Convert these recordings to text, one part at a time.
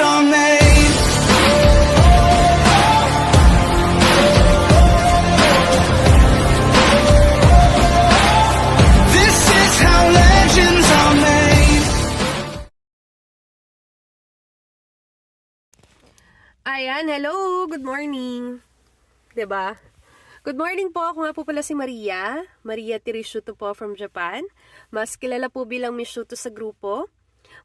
are made. This is how legends are made. Ayan, hello, good morning. 'Di ba? Good morning po, ako nga po pala si Maria, Maria Tirishuto po from Japan. Mas kilala po bilang Mishuto sa grupo.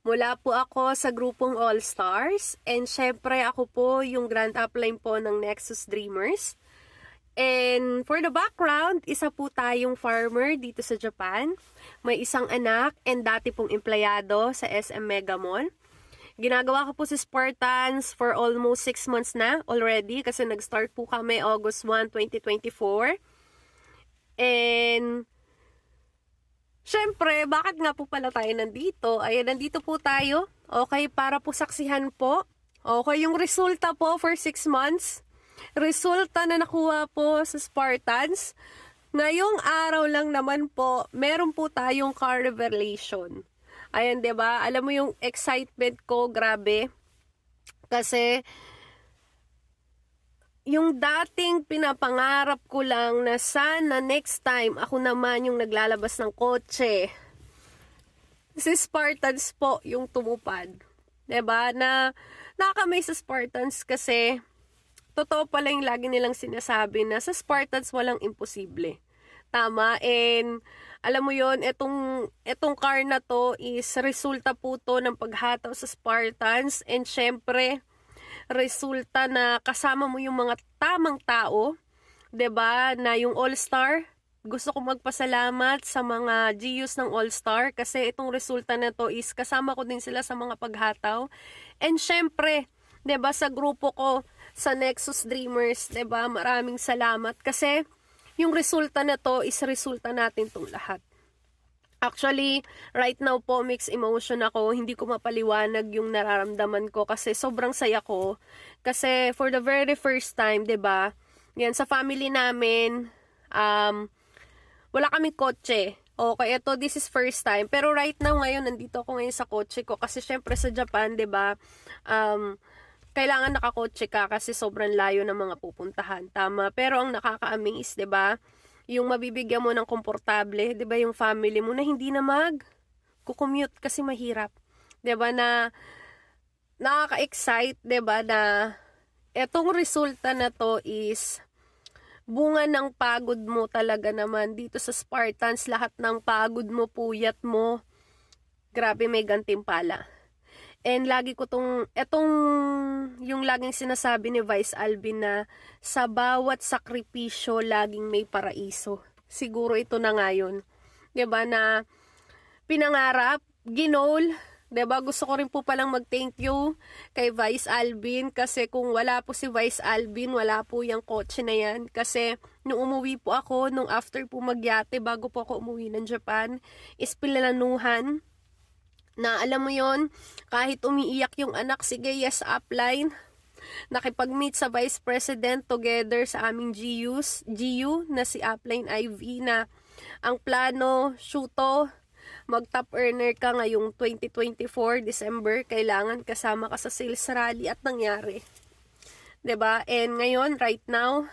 Mula po ako sa grupong All Stars. And syempre ako po yung grand upline po ng Nexus Dreamers. And for the background, isa po tayong farmer dito sa Japan. May isang anak and dati pong empleyado sa SM Mega Mall. Ginagawa ko po si Spartans for almost 6 months na already kasi nag-start po kami August 1, 2024. And Siyempre, bakit nga po pala tayo nandito? Ayan, nandito po tayo. Okay, para po saksihan po. Okay, yung resulta po for 6 months. Resulta na nakuha po sa Spartans. Ngayong araw lang naman po, meron po tayong car revelation. Ayan, ba? Alam mo yung excitement ko, grabe. Kasi yung dating pinapangarap ko lang na sana next time ako naman yung naglalabas ng kotse. Si Spartans po yung tumupad. 'Di ba? Na nakakamay sa Spartans kasi totoo pala yung lagi nilang sinasabi na sa Spartans walang imposible. Tama. And alam mo yon etong, etong car na to is resulta po to ng paghataw sa Spartans. And syempre, resulta na kasama mo yung mga tamang tao. 'di ba Na yung All-Star. Gusto ko magpasalamat sa mga GUs ng All-Star kasi itong resulta na to is kasama ko din sila sa mga paghataw. And syempre, 'di ba sa grupo ko sa Nexus Dreamers, 'di ba Maraming salamat kasi yung resulta na to is resulta natin tong lahat. Actually, right now po, mixed emotion ako. Hindi ko mapaliwanag yung nararamdaman ko kasi sobrang saya ko. Kasi for the very first time, ba Yan, sa family namin, um, wala kaming kotse. Okay, ito, this is first time. Pero right now, ngayon, nandito ako ngayon sa kotse ko. Kasi syempre sa Japan, ba um, kailangan nakakotse ka kasi sobrang layo ng mga pupuntahan. Tama. Pero ang nakaka-amaze, ba? Yung mabibigyan mo ng komportable, 'di ba, yung family mo na hindi na mag kukommute kasi mahirap. 'Di ba na nakaka-excite, 'di ba, na etong resulta na to is bunga ng pagod mo talaga naman dito sa Spartans, lahat ng pagod mo, puyat mo, grabe may gantimpala. And lagi ko tong, etong, yung laging sinasabi ni Vice Alvin na sa bawat sakripisyo, laging may paraiso. Siguro ito na ngayon. 'Di ba na pinangarap, ginol, 'di ba Gusto ko rin po palang mag-thank you kay Vice Alvin kasi kung wala po si Vice Alvin, wala po yung kotse na yan. Kasi nung umuwi po ako, nung after po magyate, bago po ako umuwi ng Japan, is pinalanuhan na alam mo yon kahit umiiyak yung anak, sige, yes, upline. Nakipag-meet sa Vice President together sa aming GUs, GU na si Upline IV na ang plano, shoot mag-top earner ka ngayong 2024 December, kailangan kasama ka sa sales rally at nangyari. 'Di ba? And ngayon, right now,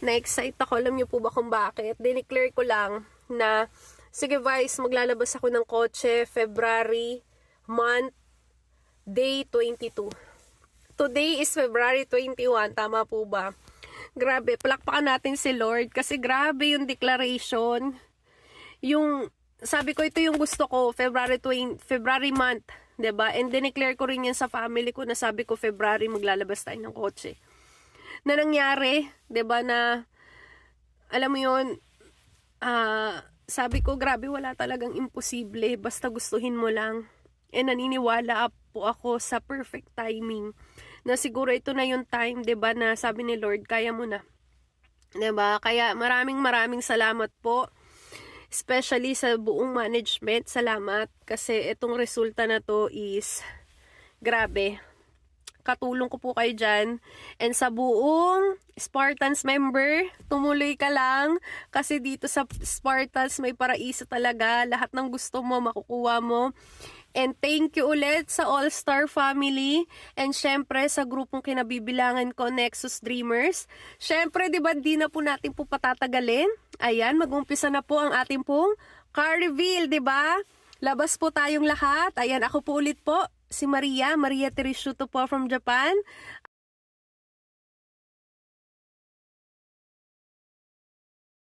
na-excite ako. Alam niyo po ba kung bakit? Dineclare ko lang na Sige Vice, maglalabas ako ng kotse February month day 22. Today is February 21, tama po ba? Grabe, palakpakan natin si Lord kasi grabe yung declaration. Yung sabi ko ito yung gusto ko February 20, February month, 'di ba? And dineclare ko rin yan sa family ko na sabi ko February maglalabas tayo ng kotse. Na nangyari, 'di ba na alam mo 'yon, ah uh, sabi ko, grabe, wala talagang imposible. Basta gustuhin mo lang. E naniniwala po ako sa perfect timing. Na siguro ito na yung time, ba diba, na sabi ni Lord, kaya mo na. ba diba? Kaya maraming maraming salamat po. Especially sa buong management. Salamat. Kasi itong resulta na to is grabe katulong ko po kayo dyan. And sa buong Spartans member, tumuloy ka lang kasi dito sa Spartans may paraiso talaga. Lahat ng gusto mo, makukuha mo. And thank you ulit sa All-Star Family and syempre sa grupong kinabibilangan ko, Nexus Dreamers. Syempre, di ba, di na po natin po patatagalin. Ayan, mag-umpisa na po ang ating pong car reveal, di ba? Labas po tayong lahat. Ayan, ako po ulit po, si Maria, Maria Tereshuto po from Japan.